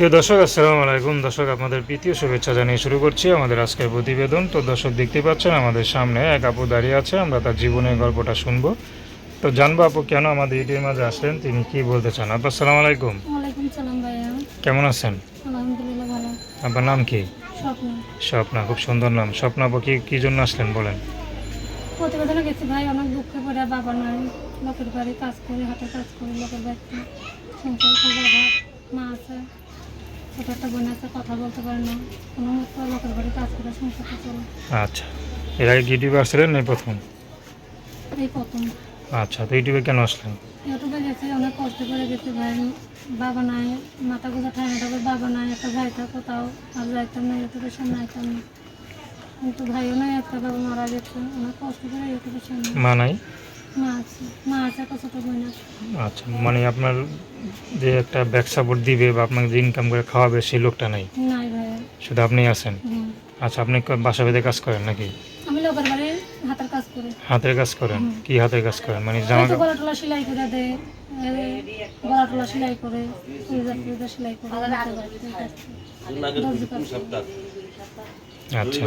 প্রিয় দর্শক আসসালামু আলাইকুম। দর্শক আপনাদের প্রীতীয় শুভেচ্ছা জানিয়ে শুরু করছি আমাদের আজকের প্রতিবেদন। তো দর্শক দেখতে পাচ্ছেন আমাদের সামনে এক আপু দাঁড়িয়ে আছে আমরা তার জীবনের গল্পটা শুনব। তো জানব আপু কেন আমাদের ইউটিউবের মাঝে আসলেন তিনি কি বলতে চান? আপু আসসালামু আলাইকুম। কেমন আছেন? আপনার নাম কি? স্বপ্ন। স্বপ্না খুব সুন্দর নাম। স্বপ্না আপু কি কী জন্য আসলেন বলেন। প্রতিবেদনে গেছি ভাই অনেক দুঃখে পড়ে বাবা নাই লোকের বাড়ি কাজ করি হাতে কাজ করি লোকের বাড়িতে সংসার মা আছে। ছোট একটা বোন আছে কথা বলতে পারে না। কোনো মতো লোকের বাড়ি কাজ করে সংসারটা চলে। আচ্ছা। এর আগে ইউটিউবে আসছিলেন না প্রথম? এই প্রথম। আচ্ছা তো ইউটিউবে কেন আসলেন? ইউটিউবে গেছি অনেক কষ্ট করে গেছি ভাই। বাবা নাই মাথা গোজা ঠান্ডা থাকবে বাবা নাই একটা ভাই থাকো তাও। আর যাইতাম না ইউটিউবের সামনে আইতাম না। কিন্তু ভাইও নাই একটা বাবা মারা গেছে। অনেক কষ্ট করে ইউটিউবের সামনে। মা নাই? আচ্ছা মানে আপনার যে একটা ব্যাক সাপোর্ট দিবে বা আপনাকে যে ইনকাম করে খাওয়াবে সেই লোকটা নাই? নাই শুধু আপনি আছেন? আচ্ছা আপনি বাসা বেঁধে কাজ করেন নাকি? আমি লোকের বাড়ির হাতের কাজ করি। হাতের কাজ করেন। কি হাতের কাজ করেন? মানে জামা গলা টলা সেলাই করে দেয় গলা টলা সেলাই করে সেলাই করে। আচ্ছা।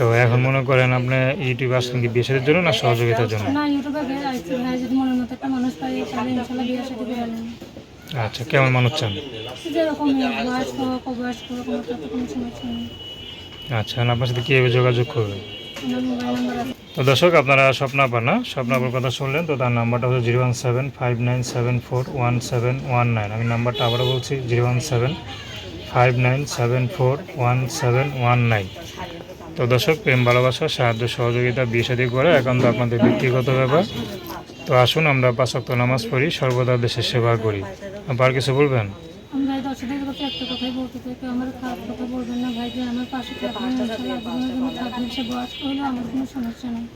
তো এখন মনে করেন আপনি ইউটিউবে আসলেন কি বিয়ে সাথের জন্য না সহযোগিতার জন্য? না ইউটিউবে বের আইছি ভাই যদি মনের মতো একটা মানুষ পাই তাহলে ইনশাল্লাহ বিয়ের সাথে বেরালেন আচ্ছা কেমন মানুষ চান? আচ্ছা আপনার সাথে কীভাবে যোগাযোগ আছে। তো দর্শক আপনারা স্বপ্নাপা না? স্বপ্নাপার কথা শুনলেন তো তার নাম্বারটা হচ্ছে zero one seven five nine seven four one seven one nine. আমি নাম্বারটা আবারও বলছি zero one seven five nine seven four one seven one nine তো দর্শক, প্রেম, ভালোবাসা, সাহায্য, সহযোগিতা, বিয়ে করে এখন তো আপনাদের ব্যক্তিগত ব্যাপার। তো আসুন, আমরা পাঁচক্ত নামাজ পড়ি, সর্বদা দেশের সেবা করি। আবার কিছু বলবেন? আমার কথা বলবেন না, ভাই, যে আমার পাশে থাকবেন সে বয়স্ক আমার কোনো সমস্যা নেই।